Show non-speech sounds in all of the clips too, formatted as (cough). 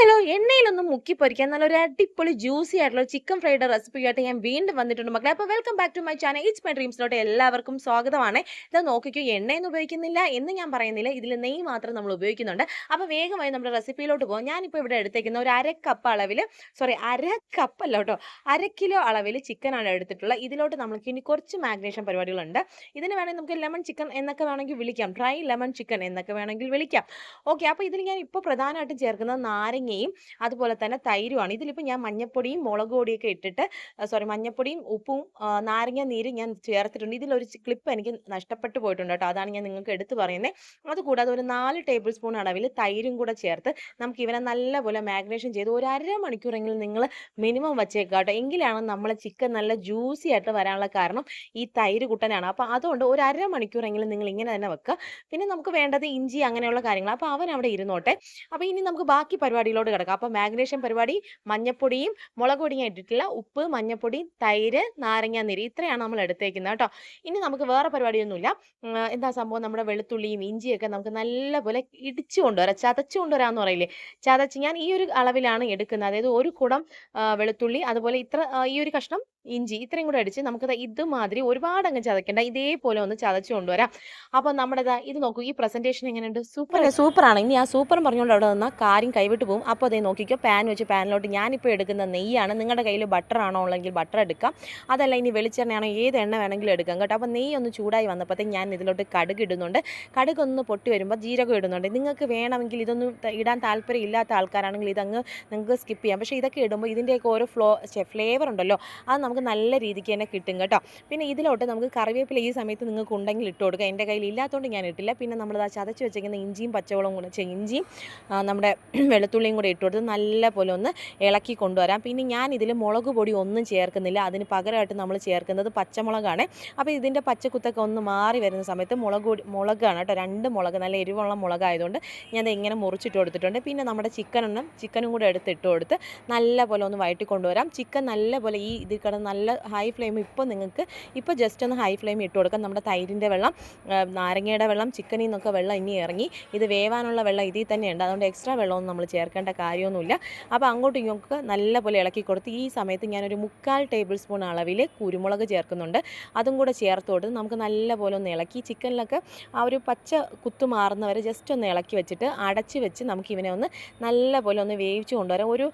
Hello എണ്ണയിലൊന്നും മുക്കി പൊരിക്കാൻ നല്ല ഒരു അടിപൊളി ജ്യൂസി ആയിട്ടുള്ള ചിക്കൻ ഫ്രൈഡ് റെസിപ്പി ആയിട്ട് ഞാൻ വീണ്ടും വന്നിട്ടുണ്ട് മക്കളെ. അപ്പോൾ welcome back to my channel it's my ഡ്രീംസിലോട്ട് എല്ലാവർക്കും സ്വാഗതമാണ്. ഇത് നോക്കിക്കോ എണ്ണയൊന്നും ഉപയോഗിക്കുന്നില്ല എന്ന് ഞാൻ പറയുന്നില്ല. ഇതിൽ നെയ്യ് മാത്രം നമ്മൾ ഉപയോഗിക്കുന്നുണ്ട്. അപ്പോൾ വേഗമായി നമ്മുടെ റെസിപ്പിയിലോട്ട് പോകാം. ഞാനിപ്പോൾ ഇവിടെ എടുത്തേക്കുന്ന ഒരു അര കപ്പ് അളവിൽ സോറി അര കപ്പ് അല്ല കേട്ടോ അര കിലോ അളവിൽ ചിക്കനാണ് എടുത്തിട്ടുള്ളത്. ഇതിലോട്ട് നമുക്ക് ഇനി കുറച്ച് മാഗ്നേഷൻ പരിപാടികളുണ്ട്. ഇതിന് വേണമെങ്കിൽ നമുക്ക് ലെമൺ ചിക്കൻ എന്നൊക്കെ വേണമെങ്കിൽ വിളിക്കാം. ഡ്രൈ ലെമൺ ചിക്കൻ എന്നൊക്കെ വേണമെങ്കിൽ വിളിക്കാം. ഓക്കെ അപ്പോൾ ഇതിൽ ഞാൻ ഇപ്പോൾ പ്രധാനമായിട്ടും ചേർക്കുന്നത് നാരങ്ങയും അതുപോലെ തന്നെ തൈരുമാണ്. ഇതിലിപ്പോൾ ഞാൻ മഞ്ഞപ്പൊടിയും മുളക് പൊടിയൊക്കെ ഇട്ടിട്ട് സോറി മഞ്ഞപ്പൊടിയും ഉപ്പും നാരങ്ങ നീരും ഞാൻ ചേർത്തിട്ടുണ്ട്. ഇതിലൊരു ക്ലിപ്പ് എനിക്ക് നഷ്ടപ്പെട്ടു പോയിട്ടുണ്ട് കേട്ടോ. അതാണ് ഞാൻ നിങ്ങൾക്ക് എടുത്തു പറയുന്നത് അതുകൂടാതെ ഒരു നാല് ടേബിൾ സ്പൂൺ അളവിൽ തൈരും കൂടെ ചേർത്ത് നമുക്ക് ഇവനെ നല്ലപോലെ മാഗ്നേഷൻ ചെയ്ത് ഒരു അരമണിക്കൂറെങ്കിലും നിങ്ങൾ മിനിമം വച്ചേക്കുക കേട്ടോ. എങ്കിലാണ് നമ്മളെ ചിക്കൻ നല്ല ജ്യൂസി ആയിട്ട് വരാനുള്ള കാരണം ഈ തൈര് കുട്ടനാണ്. അപ്പോൾ അതുകൊണ്ട് ഒരു അര മണിക്കൂറെങ്കിലും നിങ്ങൾ ഇങ്ങനെ തന്നെ വെക്കുക. പിന്നെ നമുക്ക് വേണ്ടത് ഇഞ്ചി അങ്ങനെയുള്ള കാര്യങ്ങൾ. അപ്പോൾ അവൻ അവിടെ ഇരുന്നോട്ടെ. അപ്പോൾ ഇനി നമുക്ക് ബാക്കി പരിപാടിയിലോട്ട് കിടക്കാം അപ്പോൾ മാഗ്നേഷൻ പരിപാടി മഞ്ഞപ്പൊടിയും മുളക് പൊടിയും ഇട്ടിട്ടില്ല. ഉപ്പ് മഞ്ഞപ്പൊടി തൈര് നാരങ്ങ നീര് ഇത്രയാണ് നമ്മൾ എടുത്തേക്കുന്നത് കേട്ടോ. ഇനി നമുക്ക് വേറെ പരിപാടിയൊന്നുമില്ല. എന്താ സംഭവം? നമ്മുടെ വെളുത്തുള്ളിയും ഇഞ്ചിയൊക്കെ നമുക്ക് നല്ലപോലെ ഇടിച്ചു കൊണ്ടുവരാം. ചതച്ചു കൊണ്ടുവരാമെന്ന് പറയില്ലേ? ചതച്ച് ഞാൻ ഈ ഒരു അളവിലാണ് എടുക്കുന്നത്. അതായത് ഒരു കുടം വെളുത്തുള്ളി അതുപോലെ ഇത്ര ഈ ഒരു കഷ്ണം ഇഞ്ചി ഇത്രയും കൂടെ അടിച്ച് നമുക്ക് ഇതുമാതിരി ഒരുപാട് അങ്ങ് ചതക്കേണ്ട ഇതേപോലെ ഒന്ന് ചതച്ചു കൊണ്ടുവരാം. അപ്പോൾ നമ്മുടെ ഇത് നോക്കൂ ഈ പ്രസന്റേഷൻ എങ്ങനെയുണ്ട്? സൂപ്പർ സൂപ്പർ ആണ്. ഇനി ആ സൂപ്പർ പറഞ്ഞുകൊണ്ട് അവിടെ നിന്നാൽ കാര്യം കൈവിട്ട് പോകും. അപ്പോൾ അതേ നോക്കിക്കോ പാൻ വെച്ച് പാനിലോട്ട് ഞാനിപ്പോൾ എടുക്കുന്ന നെയ്യാണ്. നിങ്ങളുടെ കയ്യിൽ ബട്ടർ ആണോ ഉള്ളെങ്കിൽ ബട്ടർ എടുക്കാം. അതല്ല ഇനി വെളിച്ചെണ്ണയാണോ ഏത് എണ്ണ വേണമെങ്കിലും എടുക്കാം കേട്ടോ. അപ്പോൾ നെയ്യ് ഒന്ന് ചൂടായി വന്നപ്പോഴത്തേക്ക് ഞാൻ ഇതിലോട്ട് കടുക് ഇടുന്നുണ്ട്. കടുക് ഒന്ന് പൊട്ടി വരുമ്പോൾ ജീരകം ഇടുന്നുണ്ട്. നിങ്ങൾക്ക് വേണമെങ്കിൽ ഇതൊന്നും ഇടാൻ താല്പര്യം ഇല്ലാത്ത ആൾക്കാരാണെങ്കിൽ ഇതങ്ങ് നിങ്ങൾക്ക് സ്കിപ്പ് ചെയ്യാം. പക്ഷേ ഇതൊക്കെ ഇടുമ്പോൾ ഇതിന്റെയൊക്കെ ഓരോ ഫ്ലോ ഫ്ലേവർ ഉണ്ടല്ലോ. അത് നമുക്ക് നല്ല രീതിക്ക് തന്നെ കിട്ടും കേട്ടോ. പിന്നെ ഇതിലോട്ട് നമുക്ക് കറിവേപ്പില ഈ സമയത്ത് നിങ്ങൾക്ക് ഉണ്ടെങ്കിൽ ഇട്ട് കൊടുക്കുക എന്റെ കയ്യിൽ ഇല്ലാത്തതുകൊണ്ട് ഞാൻ ഇട്ടില്ല. പിന്നെ നമ്മൾ ആ ചതച്ച് വെച്ചിരിക്കുന്ന ഇഞ്ചിയും പച്ചവളവും കൂടെ വെച്ചാൽ ഇഞ്ചിയും നമ്മുടെ (clears throat) വെളുത്തുള്ളിയും കൂടെ ഇട്ട് കൊടുത്ത് നല്ല പോലെ ഒന്ന് ഇളക്കി കൊണ്ടുവരാം. പിന്നെ ഞാൻ ഇതിൽ മുളക് പൊടി ഒന്നും ചേർക്കുന്നില്ല. അതിന് പകരമായിട്ട് നമ്മൾ ചേർക്കുന്നത് പച്ചമുളകാണ്. അപ്പോൾ ഇതിന്റെ പച്ചക്കുത്തൊക്കെ ഒന്ന് മാറി വരുന്ന സമയത്ത് മുളക് പൊടി മുളകാണ് കേട്ടോ. രണ്ട് മുളക് നല്ല എരിവുള്ള മുളകായതുകൊണ്ട് ഞാൻ അത് ഇങ്ങനെ മുറിച്ചിട്ട് കൊടുത്തിട്ടുണ്ട്. പിന്നെ നമ്മുടെ ചിക്കനൊന്നും ചിക്കനും കൂടെ എടുത്ത് ഇട്ട് കൊടുത്ത് നല്ല പോലെ ഒന്ന് വഴറ്റി കൊണ്ടുവരാം. ചിക്കൻ നല്ല പോലെ ഈ ഇതിൽ കിടന്ന് നല്ല ഹൈ ഫ്ലെയിം ഇപ്പോൾ നിങ്ങൾക്ക് ഇപ്പോൾ ജസ്റ്റ് ഒന്ന് ഹൈ ഫ്ലെയിം ഇട്ട് കൊടുക്കാം. നമ്മുടെ തൈരിന്റെ വെള്ളം നാരങ്ങയുടെ വെള്ളം ചിക്കനിൽ നിന്നൊക്കെ വെള്ളം ഇനി ഇറങ്ങി ഇത് വേവാനുള്ള വെള്ളം ഇതിൽ തന്നെയുണ്ട് അതുകൊണ്ട് എക്സ്ട്രാ വെള്ളമൊന്നും നമ്മൾ ചേർക്കേണ്ട കാര്യമൊന്നുമില്ല. അപ്പോൾ അങ്ങോട്ടും ഇങ്ങോട്ടും നല്ലപോലെ ഇളക്കി കൊടുത്ത് ഈ സമയത്ത് ഞാനൊരു മുക്കാൽ ടേബിൾ സ്പൂൺ അളവിൽ കുരുമുളക് ചേർക്കുന്നുണ്ട്. അതും കൂടെ ചേർത്ത് കൊടുത്ത് നമുക്ക് നല്ലപോലെ ഒന്ന് ഇളക്കി ചിക്കനിലൊക്കെ ആ ഒരു പച്ച കുത്തു മാറുന്നവരെ ജസ്റ്റ് ഒന്ന് ഇളക്കി വെച്ചിട്ട് അടച്ച് വെച്ച് നമുക്ക് ഇവനെ ഒന്ന് നല്ലപോലെ ഒന്ന് വേവിച്ച് കൊണ്ടുവരാം. ഒരു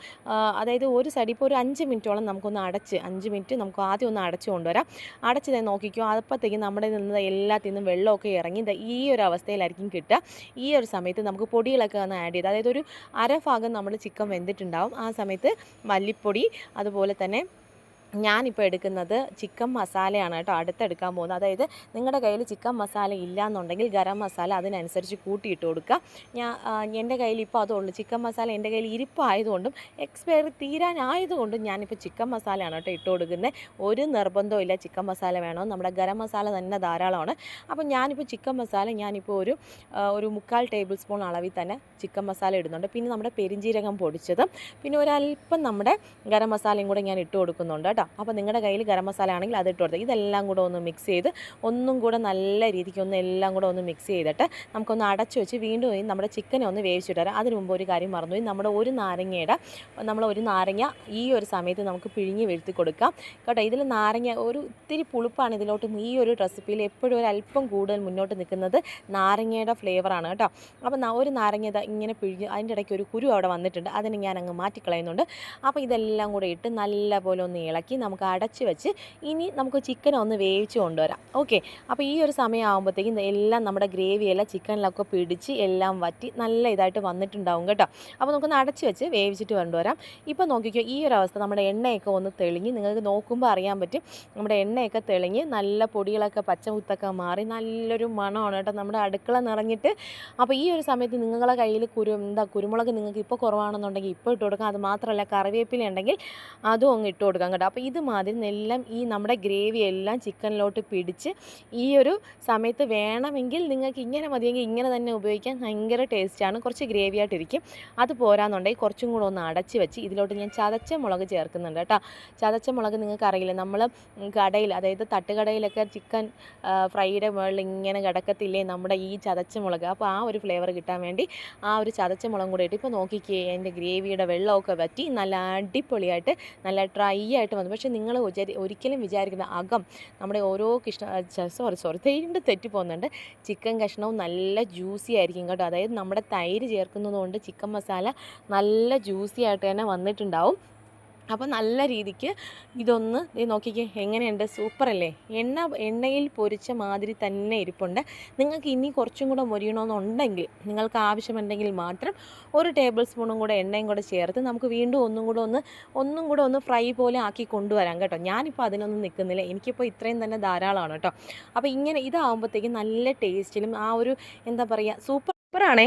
അതായത് ഒരു സൈഡ് ഇപ്പോൾ ഒരു അഞ്ച് മിനിറ്റോളം നമുക്കൊന്ന് അടച്ച് അഞ്ച് മിനിറ്റ് നമുക്ക് ആദ്യം ഒന്ന് അടച്ചു കൊണ്ടുവരാം. അടച്ച് നോക്കിക്കോ അപ്പോഴത്തേക്കും നമ്മുടെ നിന്ന് എല്ലാത്തിൽ നിന്നും വെള്ളമൊക്കെ ഇറങ്ങി ഈ ഒരു അവസ്ഥയിലായിരിക്കും കിട്ടുക. ഈ ഒരു സമയത്ത് നമുക്ക് പൊടികളൊക്കെ ഒന്ന് ആഡ് ചെയ്ത് അതായത് ഒരു അര ഭാഗം നമ്മൾ ചിക്കൻ വെന്തിട്ടുണ്ടാവും. ആ സമയത്ത് മല്ലിപ്പൊടി അതുപോലെ തന്നെ ഞാനിപ്പോൾ എടുക്കുന്നത് ചിക്കൻ മസാലയാണ് കേട്ടോ. അടുത്തെടുക്കാൻ പോകുന്നത്. അതായത് നിങ്ങളുടെ കയ്യിൽ ചിക്കൻ മസാല ഇല്ല എന്നുണ്ടെങ്കിൽ ഗരം മസാല അതിനനുസരിച്ച് കൂട്ടിയിട്ട് കൊടുക്കുക. ഞാൻ എന്റെ കയ്യിൽ ഇപ്പോൾ അതുള്ളൂ ചിക്കൻ മസാല എന്റെ കയ്യിൽ ഇരിപ്പായതുകൊണ്ടും എക്സ്പയറി തീരാനായതുകൊണ്ടും ഞാനിപ്പോൾ ചിക്കൻ മസാലയാണ് കേട്ടോ ഇട്ട് കൊടുക്കുന്നത്. ഒരു നിർബന്ധവും ഇല്ല ചിക്കൻ മസാല വേണോ. നമ്മുടെ ഗരം മസാല തന്നെ ധാരാളമാണ്. അപ്പോൾ ഞാനിപ്പോൾ ചിക്കൻ മസാല ഞാനിപ്പോൾ ഒരു ഒരു മുക്കാൽ ടേബിൾ സ്പൂൺ അളവിൽ തന്നെ ചിക്കൻ മസാല ഇടുന്നുണ്ട്. പിന്നെ നമ്മുടെ പെരിഞ്ജീരകം പൊടിച്ചതും പിന്നെ ഒരല്പം നമ്മുടെ ഗരം മസാലയും കൂടെ ഞാൻ ഇട്ട് കൊടുക്കുന്നുണ്ട് അപ്പോൾ നിങ്ങളുടെ കയ്യിൽ ഗരം മസാല ആണെങ്കിൽ അത് ഇട്ട് ഇതെല്ലാം കൂടെ ഒന്ന് മിക്സ് ചെയ്ത് ഒന്നും കൂടെ നല്ല രീതിക്ക് ഒന്ന് എല്ലാം കൂടെ ഒന്ന് മിക്സ് ചെയ്തിട്ട് നമുക്കൊന്ന് അടച്ചു വെച്ച് വീണ്ടും നമ്മുടെ ചിക്കനെ ഒന്ന് വേവിച്ചിട്ട് വരാം. അതിന് മുമ്പ് ഒരു കാര്യം മറന്നുപോയി നമ്മുടെ ഒരു നാരങ്ങയുടെ നമ്മൾ ഒരു നാരങ്ങ ഈ ഒരു സമയത്ത് നമുക്ക് പിഴിഞ്ഞ് വീഴ്ത്തി കൊടുക്കാം. കേട്ടോ ഇതിൽ നാരങ്ങ ഒരു ഇത്തിരി പുളിപ്പാണ് ഇതിലോട്ട്. ഈ ഒരു റെസിപ്പിയിൽ എപ്പോഴും ഒരു അല്പം കൂടുതൽ മുന്നോട്ട് നിൽക്കുന്നത് നാരങ്ങയുടെ ഫ്ലേവറാണ് കേട്ടോ. അപ്പോൾ ഒരു നാരങ്ങ ഇങ്ങനെ പിഴിഞ്ഞ് അതിന്റെ ഇടയ്ക്ക് ഒരു കുരു അവിടെ വന്നിട്ടുണ്ട്. അതിനെ ഞാൻ അങ്ങ് മാറ്റിക്കളയുന്നുണ്ട്. അപ്പോൾ ഇതെല്ലാം കൂടെ ഇട്ട് നല്ല പോലെ ഒന്ന് ഇളക്കി നമുക്ക് അടച്ച് വെച്ച് ഇനി നമുക്ക് ചിക്കൻ ഒന്ന് വേവിച്ച് കൊണ്ടുവരാം. ഓക്കെ അപ്പോൾ ഈ ഒരു സമയമാകുമ്പോഴത്തേക്കും എല്ലാം നമ്മുടെ ഗ്രേവി എല്ലാം ചിക്കനിലൊക്കെ പിടിച്ച് എല്ലാം വറ്റി നല്ല ഇതായിട്ട് വന്നിട്ടുണ്ടാവും കേട്ടോ. അപ്പോൾ നമുക്കൊന്ന് അടച്ച് വെച്ച് വേവിച്ചിട്ട് കൊണ്ടുവരാം. ഇപ്പോൾ നോക്കിക്കോ ഈ ഒരു അവസ്ഥ നമ്മുടെ എണ്ണയൊക്കെ ഒന്ന് തെളിഞ്ഞ് നിങ്ങൾക്ക് നോക്കുമ്പോൾ അറിയാൻ പറ്റും. നമ്മുടെ എണ്ണയൊക്കെ തെളിഞ്ഞ് നല്ല പൊടികളൊക്കെ പച്ചമുത്തൊക്കെ മാറി നല്ലൊരു മണമാണ് കേട്ടോ നമ്മുടെ അടുക്കള നിറഞ്ഞിട്ട്. അപ്പോൾ ഈ ഒരു സമയത്ത് നിങ്ങളുടെ കയ്യിൽ കുരു എന്താ കുരുമുളക് നിങ്ങൾക്ക് ഇപ്പോൾ കുറവാണെന്നുണ്ടെങ്കിൽ ഇപ്പോൾ ഇട്ട് കൊടുക്കാം. അത് മാത്രമല്ല കറിവേപ്പില ഉണ്ടെങ്കിൽ അതും അങ്ങ് ഇട്ട് കൊടുക്കാം കേട്ടോ. അപ്പോൾ അപ്പോൾ ഇതുമാതിരി എല്ലാം ഈ നമ്മുടെ ഗ്രേവി എല്ലാം ചിക്കനിലോട്ട് പിടിച്ച് ഈ ഒരു സമയത്ത് വേണമെങ്കിൽ നിങ്ങൾക്ക് ഇങ്ങനെ മതിയെങ്കിൽ ഇങ്ങനെ തന്നെ ഉപയോഗിക്കാൻ ഭയങ്കര ടേസ്റ്റാണ്. കുറച്ച് ഗ്രേവി ആയിട്ടിരിക്കും. അത് പോരാന്നുണ്ടെങ്കിൽ കുറച്ചും കൂടെ ഒന്ന് അടച്ച് വെച്ച് ഇതിലോട്ട് ഞാൻ ചതച്ച മുളക് ചേർക്കുന്നുണ്ട് കേട്ടോ. ചതച്ച മുളക് നിങ്ങൾക്ക് അറിയില്ല നമ്മൾ കടയിൽ അതായത് തട്ടുകടയിലൊക്കെ ചിക്കൻ ഫ്രൈയുടെ മുകളിൽ ഇങ്ങനെ കിടക്കത്തില്ലേ നമ്മുടെ ഈ ചതച്ച മുളക്. അപ്പോൾ ആ ഒരു ഫ്ലേവർ കിട്ടാൻ വേണ്ടി ആ ഒരു ചതച്ച മുളകും കൂടെ ഇട്ട് ഇപ്പോൾ നോക്കിക്കേ എന്റെ ഗ്രേവിയുടെ വെള്ളമൊക്കെ വറ്റി നല്ല അടിപൊളിയായിട്ട് നല്ല ഡ്രൈ ആയിട്ട് വന്നു പക്ഷേ നിങ്ങൾ ഒരിക്കലും വിചാരിക്കുന്ന അകം നമ്മുടെ ഓരോ കൃഷ്ണ സോറി സോറി തൈരിന്റെ തെറ്റി പോകുന്നുണ്ട്. ചിക്കൻ കഷ്ണവും നല്ല ജ്യൂസി ആയിരിക്കും കേട്ടോ. അതായത് നമ്മുടെ തൈര് ചേർക്കുന്നത് കൊണ്ട് ചിക്കൻ മസാല നല്ല ജ്യൂസി ആയിട്ട് തന്നെ വന്നിട്ടുണ്ടാവും. അപ്പോൾ നല്ല രീതിക്ക് ഇതൊന്ന് ദേ നോക്കിക്കേ എങ്ങനെയുണ്ട്? സൂപ്പറല്ലേ എണ്ണ എണ്ണയിൽ പൊരിച്ച മാതിരി തന്നെ ഇരിപ്പുണ്ട്. നിങ്ങൾക്ക് ഇനി കുറച്ചും കൂടെ മൊരിയണമെന്നുണ്ടെങ്കിൽ നിങ്ങൾക്ക് ആവശ്യമുണ്ടെങ്കിൽ മാത്രം ഒരു ടേബിൾ സ്പൂണും കൂടെ എണ്ണയും കൂടെ ചേർത്ത് നമുക്ക് വീണ്ടും ഒന്നും കൂടെ ഒന്ന് ഒന്നും കൂടെ ഒന്ന് ഫ്രൈ പോലെ ആക്കി കൊണ്ടുവരാം കേട്ടോ. ഞാനിപ്പോൾ അതിനൊന്നും നിൽക്കുന്നില്ല എനിക്കിപ്പോൾ ഇത്രയും തന്നെ ധാരാളമാണ് കേട്ടോ. അപ്പോൾ ഇങ്ങനെ ഇതാകുമ്പോഴത്തേക്കും നല്ല ടേസ്റ്റിലും ആ ഒരു എന്താ പറയുക സൂപ്പർ സൂപ്പറാണേ